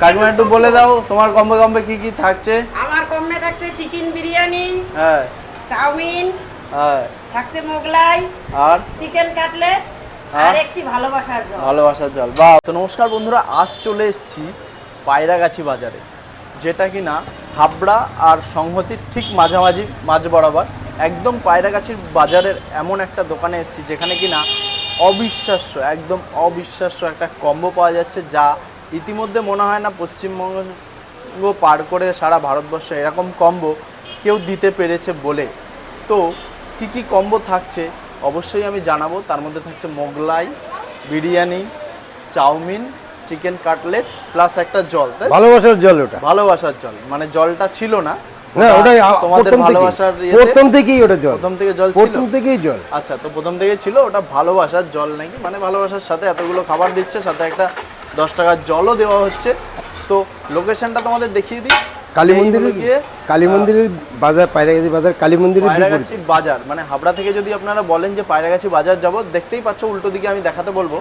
কাকিমা একটু বলে দাও তোমার কম্বে কম্বে কি কি থাকছে? আমার কমে থাকছে চিকেন বিরিয়ানি হ্যাঁ। চাউমিন হ্যাঁ। থাকছে মোগলাই আর? চিকেন কাটলেট আর? আর একটি ভালোবাসার জল। ভালোবাসার জল। বা তো নমস্কার বন্ধুরা আজ চলে এসেছি পায়রাগাছি বাজারে যেটা কি না হাবড়া আর সংহতির ঠিক মাঝামাঝি মাঝ বরাবর একদম পায়রাগাছির বাজারের এমন একটা দোকানে এসেছি যেখানে কি না অবিশ্বাস্য একদম অবিশ্বাস্য একটা কম্বো পাওয়া যাচ্ছে যা ইতিমধ্যে মনে হয় না পশ্চিমবঙ্গ পার করে সারা ভারতবর্ষ এরকম কম্বো কেউ দিতে পেরেছে বলে। তো কি কি কম্বো থাকছে? অবশ্যই আমি জানাব। তার মধ্যে থাকছে Mughlai biryani chowmein chicken cutlet plus একটা জল ভালোবাসার জল ওটা। ভালোবাসার জল। মানে জলটা ছিল না। না ওটাই প্রথম থেকে ভালোবাসার প্রথম থেকেই ওটা জল। প্রথম থেকে জল প্রথম থেকেই জল। আচ্ছা তো প্রথম থেকে ছিল ওটা ভালোবাসার জল নাকি? মানে ভালোবাসার সাথে এতগুলো খাবার দিচ্ছে সাথে একটা দশ টাকার জলও দেওয়া হচ্ছে। তো লোকেশনটা তোমাদের দেখিয়ে দিই। কালী মন্দিরের গিয়ে কালী মন্দিরের বাজার পায়রাগাছি বাজার কালী মন্দিরের পায়রাগাছি বাজার মানে হাবড়া থেকে যদি আপনারা বলেন যে পায়রাগাছি বাজার যাব দেখতেই পাচ্ছ উল্টো দিকে আমি দেখাতে বলব।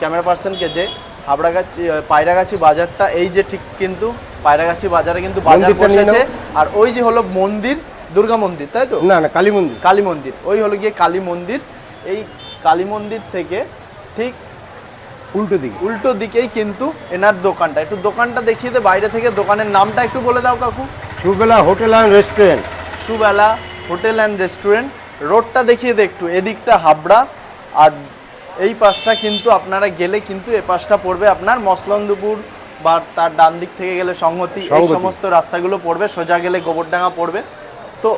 ক্যামেরা পার্সনকে যে হাবড়াগাছি পায়রাগাছি বাজারটা এই যে ঠিক কিন্তু পায়রাগাছি বাজারে কিন্তু বাজার বসেছে। আর ওই যে হলো মন্দির দুর্গা মন্দির তাই তো? না না কালী মন্দির। কালী মন্দির। ওই হলো গিয়ে কালী মন্দির। এই কালী মন্দির থেকে ঠিক উল্টো দিকে। উল্টো দিকেই কিন্তু এনার দোকানটা। একটু দোকানটা দেখিয়ে দে বাইরে থেকে দোকানের নামটা একটু বলে দাও কাকু। Subela hotel and restaurant. Subela hotel and restaurant. রোডটা দেখিয়ে দে একটু এদিকটা হাবড়া। আর এই পাশটা কিন্তু আপনারা গেলে কিন্তু এ পাশটা পড়বে আপনার মসলন্দপুর বা তার ডান দিক থেকে গেলে সংহতি এই সমস্ত রাস্তাগুলো পড়বে সোজা গেলে গোবরডাঙ্গা পড়বে। তো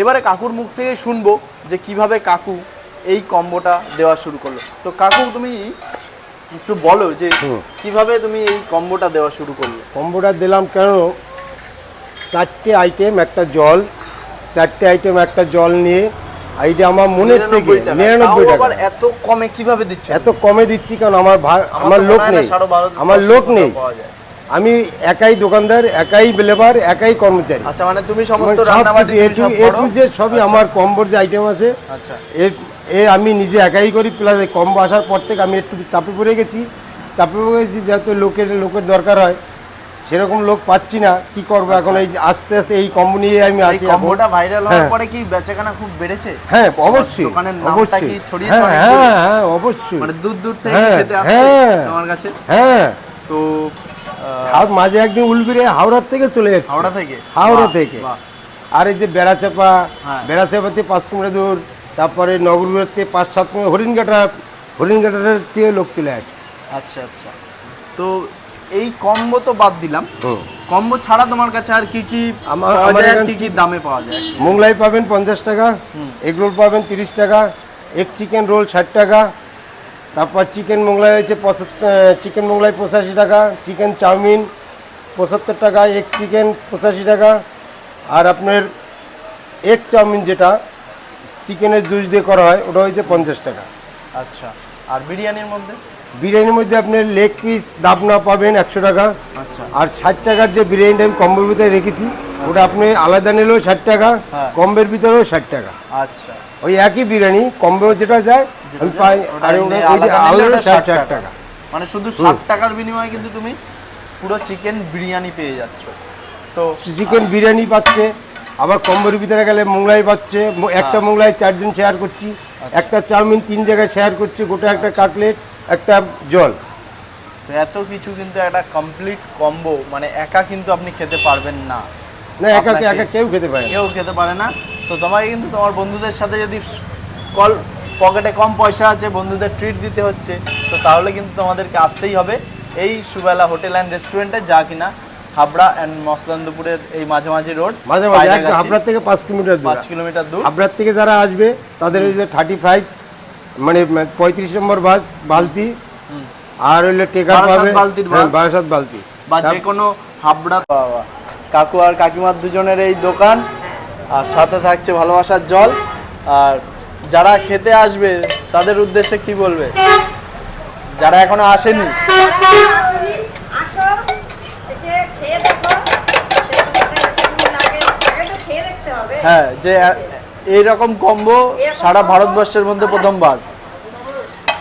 এবারে কাকুর মুখ থেকে শুনব যে কীভাবে কাকু এই কম্বোটা দেওয়া শুরু করল। তো কাকু তুমি একটু বলো যে কীভাবে তুমি এই কম্বোটা দেওয়া শুরু করলে? কম্বোটা দিলাম কেন? চারটে আইটেম একটা জল চারটে আইটেম একটা জল নিয়ে এইটা আমার মনের থেকে 99 টাকা। নিরানব্বই টাকা। এত কমে কীভাবে দিচ্ছ? এত কমে দিচ্ছি কারণ আমার আমার লোক নেই। আমার লোক নেই। আমি একাই দোকানদার একাই লেবার একাই কর্মচারী। আচ্ছা মানে তুমি সমস্ত সব রান্না বাড়ি কিছু A to- A to Z সবই আমার কম্বোর যে আইটেম আছে। আচ্ছা। এ আমি নিজে একাই করি প্লাস কম্বো আসার পর থেকে আমি একটু চাপে পড়ে গেছি। চাপে পড়ে গেছি যেহেতু লোকের লোকের দরকার হয়। সেরকম লোক পাচ্ছি না কি করব এখন এই আস্তে আস্তে এই কম্বো নিয়ে আমি আচ্ছা। আছি কম্বোটা ভাইরাল হওয়ার হ্যাঁ। পরে কি বেচাকেনা খুব বেড়েছে? হ্যাঁ অবশ্যই দোকানের নামটা অবশ্যই। কি ছড়িয়ে হ্যাঁ ছড়িয়ে হ্যাঁ হ্যাঁ অবশ্যই। মানে দূর দূর থেকে হ্যাঁ, খেতে আসছে। তোমার কাছে? হ্যাঁ। তো আর মাঝে একদিন উলবিরে হাওড়ার থেকে চলে এসেছে। হাওড়া থেকে? হাওড়া থেকে। আর এই যে বেড়াচাপা। বেড়াচাপাতে পাঁচ কুমড়ে দূর তারপরে নগরগুলোতে পাঁচ সাত কুমড়ে হরিণঘাটা হরিণঘাটার থেকে লোক চলে আসে। আচ্ছা আচ্ছা। তো এই কম্বো তো বাদ দিলাম। কম্বো ছাড়া তোমার কাছে আর কি কি আমার- পাওয়া যায় কি কি দামে পাওয়া যায়? মোগলাই পাবেন পঞ্চাশ টাকা এগ রোল পাবেন তিরিশ টাকা এক চিকেন রোল ষাট টাকা তারপর চিকেন মোগলাই হয়েছে চিকেন মোগলাই পঁচাশি টাকা চিকেন চাউমিন পঁচাত্তর টাকা এক চিকেন পঁচাশি টাকা আর আপনার এক চাউমিন যেটা চিকেনের জুস দিয়ে করা হয় ওটা হয়েছে পঞ্চাশ টাকা। আচ্ছা আর বিরিয়ানির মধ্যে? বিরিয়ানির মধ্যে আপনার লেগ পিস দাবনা পাবেন একশো টাকা আচ্ছা আর ষাট টাকার যে বিরিয়ানিটা আমি কম্বোর ভিতরে রেখেছি ওটা আপনি আলাদা নিলেও ষাট টাকা হ্যাঁ। কম্বের ভিতরেও ষাট টাকা আচ্ছা ওই একই বিরিয়ানি কম্বে যেটা যায় আমি পাই আর আলাদা ষাট 60 ষাট টাকা। টাকা মানে শুধু ষাট টাকার বিনিময়ে কিন্তু তুমি পুরো চিকেন বিরিয়ানি পেয়ে যাচ্ছ তো চিকেন বিরিয়ানি পাচ্ছে আবার কম্বোর ভিতরে গেলে মোগলাই পাচ্ছে একটা হ্যাঁ। মোগলাই চারজন শেয়ার করছি আচ্ছা। একটা চাউমিন তিন জায়গায় শেয়ার করছি গোটা একটা কাটলেট একটা জল। তো এত কিছু কিন্তু একটা কমপ্লিট কম্বো মানে একা কিন্তু আপনি খেতে পারবেন না। না একা একা কেউ খেতে পারে কেউ খেতে পারে না। তো তোমাকে কিন্তু তোমার বন্ধুদের সাথে যদি কল পকেটে কম পয়সা আছে বন্ধুদের ট্রিট দিতে হচ্ছে তো তাহলে কিন্তু তোমাদেরকে আসতেই হবে এই সুবেলা হোটেল অ্যান্ড রেস্টুরেন্টে যা কিনা হাবড়া অ্যান্ড মসলান্দপুরের এই মাঝামাঝি রোড মাঝে মাঝে হাবড়ার থেকে পাঁচ কিলোমিটার দূর। পাঁচ কিলোমিটার দূর। হাবড়ার থেকে যারা আসবে তাদের ওই যে থার্টি ফাইভ মানে পঁয়ত্রিশ নম্বর বাস বালতি আর হইলে টেকার পাবে। বালতির হ্যাঁ, বারাসাত বালতি। বা যে কোনো হাবড়া বাবা, কাকু আর কাকিমার দুজনের এই দোকান। আর সাথে থাকছে ভালোবাসার জল। আর যারা খেতে আসবে তাদের উদ্দেশ্যে কি বলবে? যারা এখনও আসেনি। আসো এসে খেয়ে দেখো কেমন লাগে আগে তো খেয়ে দেখতে হবে হ্যাঁ যে এইরকম কম্বো সারা ভারতবর্ষের মধ্যে প্রথমবার।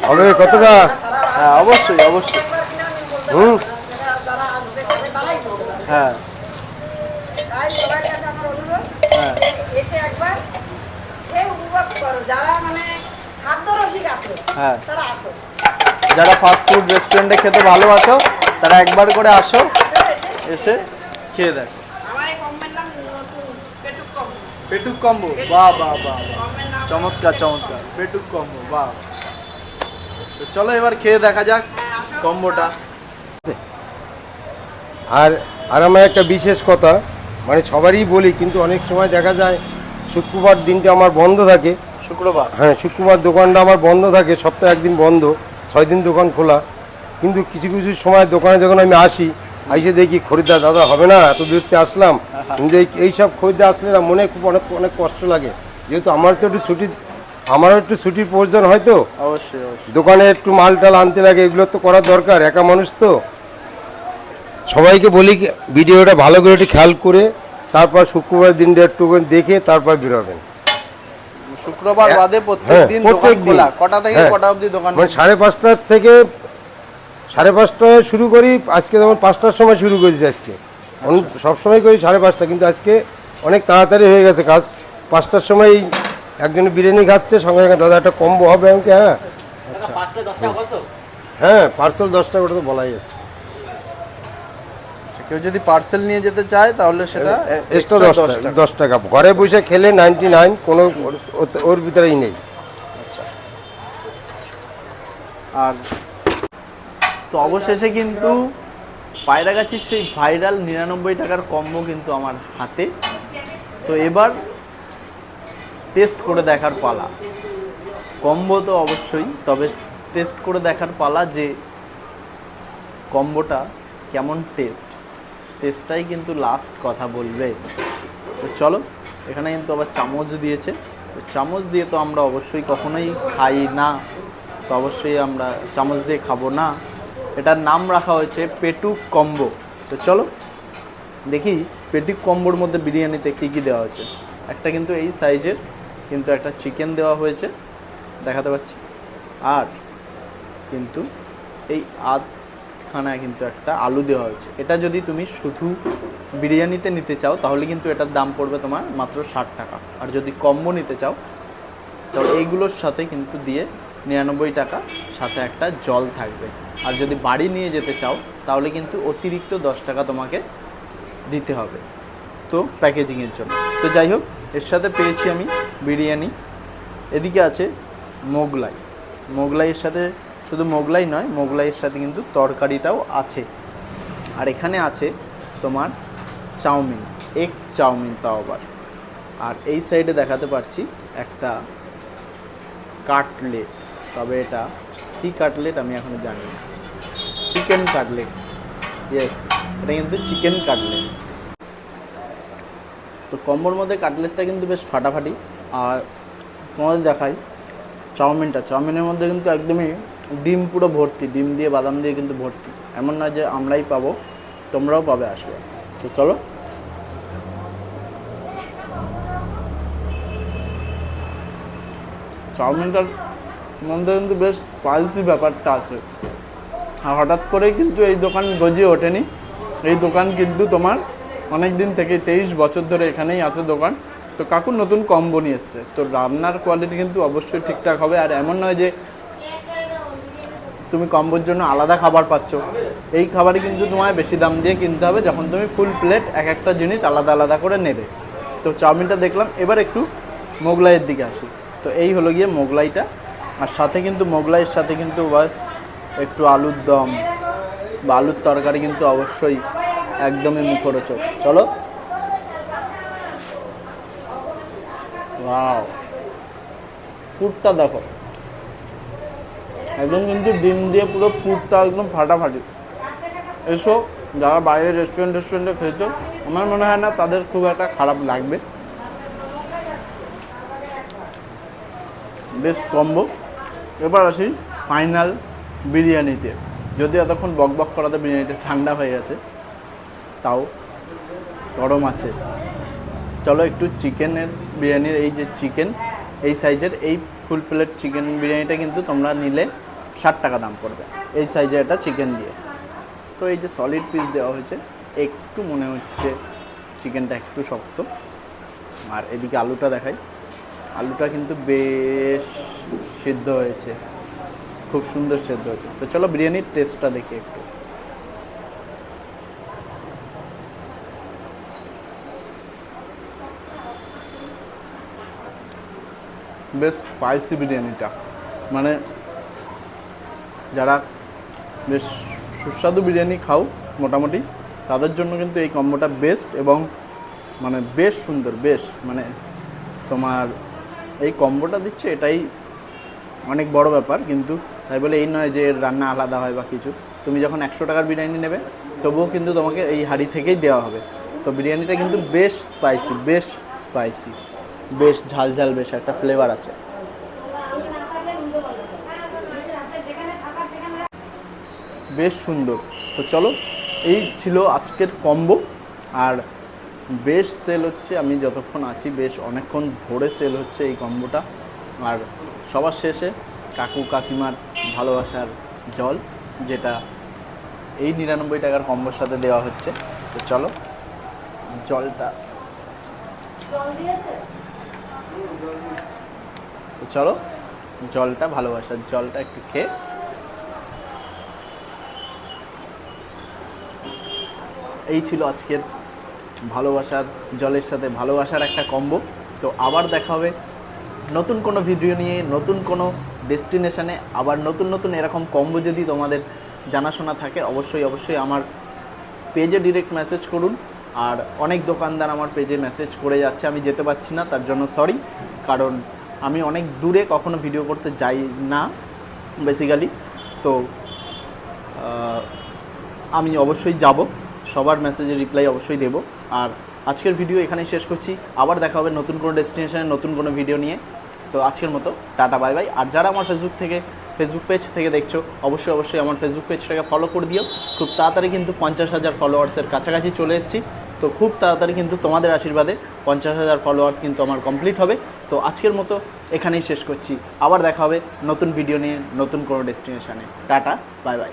হবে কতটা? হ্যাঁ অবশ্যই অবশ্যই। হুম হ্যাঁ। হ্যাঁ। এসে একবার খেয়ে করো। যারা মানে আছে হ্যাঁ। তারা আসো। যারা ফাস্ট ফুড রেস্টুরেন্টে খেতে ভালোবাসো তারা একবার করে আসো এসে এসে খেয়ে দেখো আমার এই কমের নাম নতুন পেটুক কম পেটুক কম্বো বাহ বাহ বাহ। চমৎকার চমৎকার। পেটুক কম্বো বাহ। তো চলো এবার খেয়ে দেখা যাক কম্বোটা। আর আর আমার একটা বিশেষ কথা মানে সবারই বলি কিন্তু অনেক সময় দেখা যায় শুক্রবার দিনটা আমার বন্ধ থাকে। শুক্রবার? হ্যাঁ শুক্রবার দোকানটা আমার বন্ধ থাকে সপ্তাহে একদিন বন্ধ ছয় দিন দোকান খোলা। কিন্তু কিছু কিছু সময় দোকানে যখন আমি আসি এসে দেখি খরিদ্দার দাদা হবে না এত দূর থেকে আসলাম কিন্তু এই- এইসব খরিদ্দার আসলে না মনে খুব অনেক অনেক কষ্ট লাগে। যেহেতু আমার তো একটু ছুটি আমারও একটু ছুটির প্রয়োজন হয় তো। অবশ্যই দোকানে একটু মাল টাল আনতে লাগে এগুলো তো করা দরকার একা মানুষ তো। সবাইকে বলি ভিডিওটা ভালো করে একটু খেয়াল করে তারপর শুক্রবার দিনটা একটু দেখে তারপর বেরোবেন। শুক্রবার বাদে প্রত্যেক হ্যাঁ, দিন দোকান। খোলা কটা থেকে হ্যাঁ। কটা অবধি দোকান মানে সাড়ে পাঁচটার থেকে সাড়ে পাঁচটায় শুরু করি আজকে যেমন পাঁচটার সময় শুরু করেছি আজকে। সবসময় করি সাড়ে পাঁচটা কিন্তু আজকে অনেক তাড়াতাড়ি হয়ে গেছে কাজ। পাঁচটার সময় একজন বিরিয়ানি খাচ্ছে সঙ্গে সঙ্গে দাদা একটা কম্বো হবে আমাকে হ্যাঁ? হ্যাঁ পার্সেল দশটা ওটা তো বলাই আছে। আচ্ছা, কেউ যদি পার্সেল নিয়ে যেতে চায় তাহলে সেটা এক্সট্রা দশ টাকা। দশ টাকা। ঘরে বসে খেলে নাইনটি নাইন কোনো ওর- ভিতরেই নেই। আর তো অবশেষে কিন্তু পায়রাগাছির সেই ভাইরাল নিরানব্বই টাকার কম্বো কিন্তু আমার হাতে। তো এবার টেস্ট করে দেখার পালা। কম্বো তো অবশ্যই, তবে টেস্ট করে দেখার পালা যে কম্বোটা কেমন টেস্ট টেস্টটাই কিন্তু লাস্ট কথা বলবে। তো চলো, এখানে কিন্তু আবার চামচ দিয়েছে। তো চামচ দিয়ে তো আমরা অবশ্যই কখনোই খাই না। তো অবশ্যই আমরা চামচ দিয়ে খাব না। এটার নাম রাখা হয়েছে পেটু কম্বো। তো চলো, দেখি পেটুক কম্বোর মধ্যে বিরিয়ানিতে কী কী দেওয়া হয়েছে। একটা কিন্তু এই সাইজের, কিন্তু একটা চিকেন দেওয়া হয়েছে, দেখাতে পাচ্ছি। আর কিন্তু এই আধখানা কিন্তু একটা আলু দেওয়া হয়েছে। এটা যদি তুমি শুধু বিরিয়ানিতে নিতে চাও, তাহলে কিন্তু এটার দাম পড়বে তোমার মাত্র ষাট টাকা। আর যদি কম্বো নিতে চাও তাহলে এইগুলোর সাথে কিন্তু দিয়ে নিরানব্বই টাকা, সাথে একটা জল থাকবে। আর যদি বাড়ি নিয়ে যেতে চাও, তাহলে কিন্তু অতিরিক্ত দশ টাকা তোমাকে দিতে হবে। তো প্যাকেজিংয়ের জন্য। তো যাই হোক, এর সাথে পেয়েছি আমি বিরিয়ানি। এদিকে আছে মোগলাই। মোগলাইয়ের সাথে শুধু মোগলাই নয়, মোগলাইয়ের সাথে কিন্তু তরকারিটাও আছে। আর এখানে আছে তোমার চাউমিন এগ চাউমিন তাও আবার। আর এই সাইডে দেখাতে পারছি একটা কাটলেট, তবে এটা কী কাটলেট আমি এখনও জানি না। চিকেন কাটলেট ইয়েস এটা কিন্তু চিকেন কাটলেট তো কম্বোর মধ্যে কাটলেটটা কিন্তু বেশ ফাটাফাটি। আর তোমাদের দেখাই, চাউমিনটা। চাউমিনের মধ্যে কিন্তু একদমই ডিম পুরো ভর্তি। ডিম দিয়ে, বাদাম দিয়ে কিন্তু ভর্তি। এমন না যে আমরাই পাবো, তোমরাও পাবে আসবে। তো চলো। চাউমিনটার মধ্যে কিন্তু বেশ স্পাইসি ব্যাপারটা আছে। আর হঠাৎ করেই কিন্তু এই দোকান গজিয়ে ওঠেনি। এই দোকান কিন্তু তোমার অনেক দিন থেকে তেইশ বছর ধরে এখানেই আছে দোকান। তো কাকুর নতুন কম্বো নিয়ে এসছে। তো রান্নার কোয়ালিটি কিন্তু অবশ্যই ঠিকঠাক হবে। আর এমন নয় যে তুমি কম্বোর জন্য আলাদা খাবার পাচ্ছ। এই খাবারই কিন্তু তোমায় বেশি দাম দিয়ে কিনতে হবে যখন তুমি ফুল প্লেট এক একটা জিনিস আলাদা আলাদা করে নেবে। তো চাউমিনটা দেখলাম। এবার একটু মোগলাইয়ের দিকে আসি। তো এই হলো গিয়ে মোগলাইটা। আর সাথে কিন্তু মোগলাইয়ের সাথে কিন্তু বাস একটু আলুর দম বা আলুর তরকারি কিন্তু অবশ্যই একদমই মুখরোচক। চলো। ওয়াও। পুরটা দেখো। একদম কিন্তু ডিম দিয়ে পুরো পুরটা একদম ফাটাফাটি। এসো, যারা বাইরে রেস্টুরেন্ট রেস্টুরেন্টে খেয়েছো, আমার মনে হয় না তাদের খুব একটা খারাপ লাগবে। Best combo. এবার আসি ফাইনাল বিরিয়ানিতে। যদি এতক্ষণ বক বক করাতে বিরিয়ানিটা ঠান্ডা হয়ে গেছে, তাও গরম আছে। চলো একটু চিকেনের বিরিয়ানির এই যে চিকেন, এই সাইজের এই ফুল প্লেট চিকেন বিরিয়ানিটা কিন্তু তোমরা নিলে ষাট টাকা দাম পড়বে। এই সাইজের একটা চিকেন দিয়ে। তো এই যে সলিড পিস দেওয়া হয়েছে, একটু মনে হচ্ছে চিকেনটা একটু শক্ত। আর এদিকে আলুটা দেখাই। আলুটা কিন্তু বেশ সিদ্ধ হয়েছে। খুব সুন্দর সেদ্ধ হয়েছে। তো চলো বিরিয়ানির টেস্টটা দেখি একটু। বেশ স্পাইসি বিরিয়ানিটা। মানে যারা বেশ সুস্বাদু বিরিয়ানি খাও মোটামুটি, তাদের জন্য কিন্তু এই কম্বোটা বেস্ট এবং মানে বেশ সুন্দর, বেশ মানে তোমার এই কম্বোটা দিচ্ছে এটাই অনেক বড় ব্যাপার, কিন্তু তাই বলে এই নয় যে এর রান্না আলাদা হয় বা কিছু। তুমি যখন একশো টাকার বিরিয়ানি নেবে, তবুও কিন্তু তোমাকে এই হাঁড়ি থেকেই দেওয়া হবে। তো বিরিয়ানিটা কিন্তু বেশ স্পাইসি বেশ স্পাইসি বেশ ঝাল ঝাল, বেশ একটা ফ্লেভার আছে। বেশ সুন্দর। তো চলো, এই ছিল আজকের কম্বো আর বেশ সেল হচ্ছে, আমি যতক্ষণ আছি, বেশ অনেকক্ষণ ধরে সেল হচ্ছে এই কম্বোটা আর সবার শেষে কাকু, কাকিমার ভালোবাসার জল, যেটা এই নিরানব্বই টাকার কম্বোর সাথে দেওয়া হচ্ছে। তো চলো, জলটা। তো চলো, জলটা, ভালোবাসার জলটা একটু খেয়ে। এই ছিল আজকের ভালোবাসার জলের সাথে ভালোবাসার একটা কম্বো। তো আবার দেখা হবে নতুন কোনো ভিডিও নিয়ে, নতুন কোনো ডেস্টিনেশনে, আবার নতুন নতুন এরকম কম্বো যদি তোমাদের জানাশোনা থাকে, অবশ্যই অবশ্যই আমার পেজে ডিরেক্ট মেসেজ করুন। আর অনেক দোকানদার আমার পেজে মেসেজ করে যাচ্ছে, আমি যেতে পারছি না, তার জন্য সরি কারণ আমি অনেক দূরে কখনো ভিডিও করতে যাই না বেসিক্যালি তো আমি অবশ্যই যাব। সবার মেসেজের রিপ্লাই অবশ্যই দেব। আর আজকের ভিডিও এখানেই শেষ করছি। আবার দেখা হবে নতুন কোনো ডেস্টিনেশনে নতুন কোনো ভিডিও নিয়ে। তো আজকের মতো, টাটা বাই বাই আর যারা আমার ফেসবুক থেকে ফেসবুক পেজ থেকে দেখছ, অবশ্যই অবশ্যই আমার ফেসবুক পেজটাকে ফলো করে দিও। খুব তাড়াতাড়ি কিন্তু পঞ্চাশ হাজার ফলোয়ার্সের কাছাকাছি চলে এসেছি। তো খুব তাড়াতাড়ি কিন্তু তোমাদের আশীর্বাদে পঞ্চাশ হাজার ফলোয়ার্স কিন্তু আমার কমপ্লিট হবে। তো আজকের মতো এখানেই শেষ করছি। আবার দেখা হবে নতুন ভিডিও নিয়ে, নতুন কোনো ডেস্টিনেশানে টাটা বাই বাই